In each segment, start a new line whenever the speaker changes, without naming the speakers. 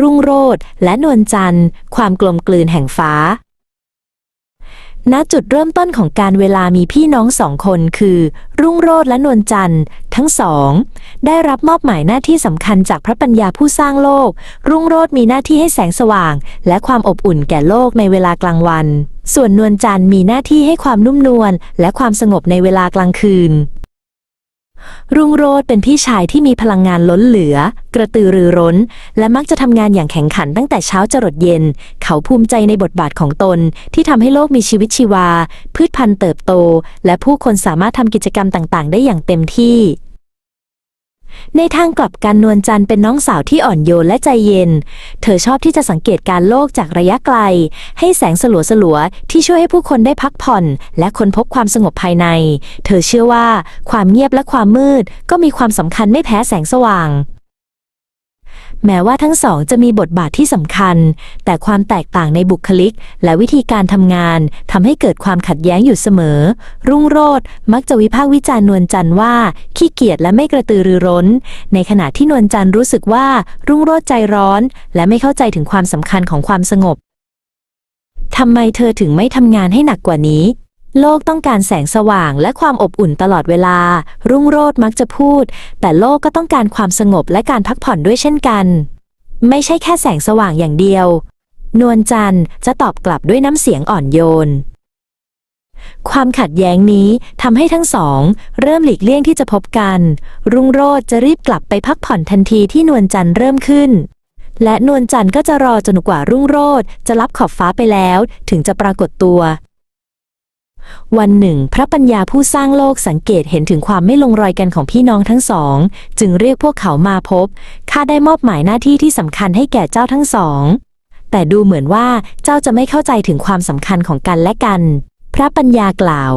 รุ่งโรจน์และนวลจันทร์ ความกลมกลืนแห่งฟ้า ณจุดเริ่มต้นของการเวลามีพี่น้องสองคนคือ รุ่งโรจน์และนวลจันทร์ ทั้งสอง ได้รับมอบหมายหน้าที่สำคัญจากพระปัญญาผู้สร้างโลก รุ่งโรจน์มีหน้าที่ให้แสงสว่าง และความอบอุ่นแก่โลกในเวลากลางวัน ส่วนนวลจันทร์มีหน้าที่ให้ความนุ่มนวลและความสงบในเวลากลางคืน รุ่งโรดเป็นพี่ชายที่มีพลังงานล้นเหลือ กระตือรือร้น และมักจะทำงานอย่างแข็งขันตั้งแต่เช้าจรดเย็น เขาภูมิใจในบทบาทของตน ที่ทำให้โลกมีชีวิตชีวา พืชพันธุ์เติบโต และผู้คนสามารถทำกิจกรรมต่างๆ ได้อย่างเต็มที่ ในทางกลับกันนวลจันทร์เป็นน้องสาวที่อ่อนโยนและใจเย็น เธอชอบที่จะสังเกตการโลกจากระยะไกล ให้แสงสลัวสลัวๆที่ช่วยให้ผู้คนได้พักผ่อน และค้นพบความสงบภายใน เธอเชื่อว่าความเงียบและความมืดก็มีความสำคัญไม่แพ้แสงสว่าง แม้ว่าทั้งสองจะมีบทบาทที่สำคัญ แต่ความแตกต่างในบุคลิก และวิธีการทำงานทำให้เกิดความขัดแย้งอยู่เสมอ รุ่งโรจน์มักจะวิพากษ์วิจารณ์นวลจันทร์ว่า ขี้เกียจและไม่กระตือรือร้น ในขณะที่นวลจันทร์รู้สึกว่า รุ่งโรจน์ใจร้อน และไม่เข้าใจถึงความสำคัญของความสงบทำไมเธอถึงไม่ทำงานให้หนักกว่านี้ โลกต้องการแสงสว่างและความอบอุ่นตลอดเวลา รุ่งโรจน์มักจะพูด แต่โลกก็ต้องการความสงบและการพักผ่อนด้วยเช่นกัน ไม่ใช่แค่แสงสว่างอย่างเดียว นวลจันทร์จะตอบกลับด้วยน้ำเสียงอ่อนโยน ความขัดแย้งนี้ทำให้ทั้งสอง เริ่มหลีกเลี่ยงที่จะพบกัน รุ่งโรจน์จะรีบกลับไปพักผ่อนทันทีที่นวลจันทร์เริ่มขึ้นและนวลจันทร์ก็จะรอจนกว่ารุ่งโรจน์จะรับขอบฟ้าไปแล้ว ถึงจะปรากฏตัว วันหนึ่ง พระปัญญาผู้สร้างโลกสังเกตเห็นถึงความไม่ลงรอยกันของพี่น้องทั้งสอง จึงเรียกพวกเขามาพบ ข้าได้มอบหมายหน้าที่ที่สำคัญให้แก่เจ้าทั้งสอง แต่ดูเหมือนว่าเจ้าจะไม่เข้าใจถึงความสำคัญของกันและกัน พระปัญญากล่าว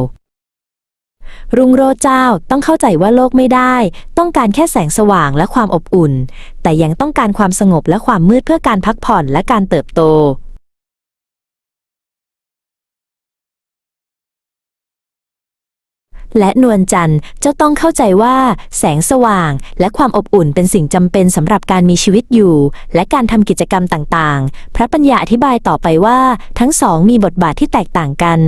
รุงโรเจ้าต้องเข้าใจว่าโลกไม่ได้ ต้องการแค่แสงสว่างและความอบอุ่น แต่ยังต้องการความสงบและความมืดเพื่อการพักผ่อนและการเติบโต และนวลจันทร์เจ้าต้องเข้าใจว่า แสงสว่าง และความอบอุ่นเป็นสิ่งจำเป็นสำหรับการมีชีวิตอยู่ และการทำกิจกรรมต่างๆ พระปัญญาอธิบายต่อไปว่า ทั้งสองมีบทบาทที่แตกต่างกัน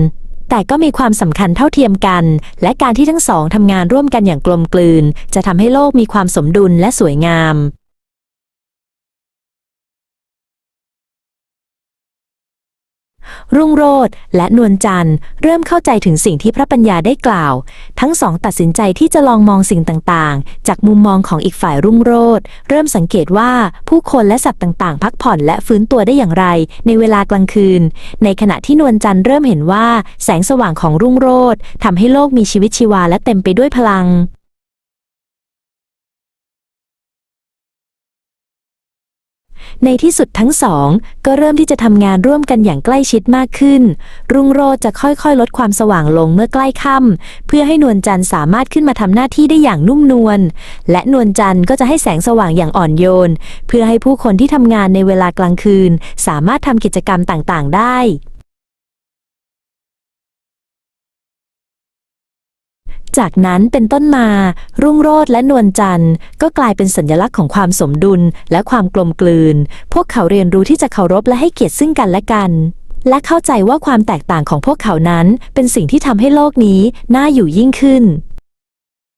แต่ก็มีความสำคัญเท่าเทียมกัน และการที่ทั้งสองทำงานร่วมกันอย่างกลมกลืน จะทำให้โลกมีความสมดุลและสวยงาม รุ่งโรจน์และนวลจันทร์ เริ่มเข้าใจถึงสิ่งที่พระปัญญาได้กล่าว ทั้งสองตัดสินใจที่จะลองมองสิ่งต่างๆ จากมุมมองของอีกฝ่ายรุ่งโรจน์เริ่มสังเกตว่าผู้คนและสัตว์ต่างๆ พักผ่อนและฟื้นตัวได้อย่างไร ในเวลากลางคืน ในขณะที่นวลจันทร์เริ่มเห็นว่าแสงสว่างของรุ่งโรจน์ทำให้โลกมีชีวิตชีวาและเต็มไปด้วยพลัง ในที่สุดทั้งสอง ก็เริ่มที่จะทำงานร่วมกันอย่างใกล้ชิดมากขึ้น รุ่งโรจน์จะค่อยๆ ลดความสว่างลงเมื่อใกล้ค่ำเพื่อให้นวลจันทร์สามารถขึ้นมาทำหน้าที่ได้อย่างนุ่มนวลและนวลจันทร์ก็จะให้แสงสว่างอย่างอ่อนโยน เพื่อให้ผู้คนที่ทำงานในเวลากลางคืน สามารถทำกิจกรรมต่างๆ ได้ จากนั้นเป็นต้นมา รุ่งโรธและนวลจันทร์ ก็กลายเป็นสัญลักษณ์ของความสมดุลและความกลมกลืน พวกเขาเรียนรู้ที่จะเคารพและให้เกียรติซึ่งกันและกัน และเข้าใจว่าความแตกต่างของพวกเขานั้น เป็นสิ่งที่ทำให้โลกนี้น่าอยู่ยิ่งขึ้น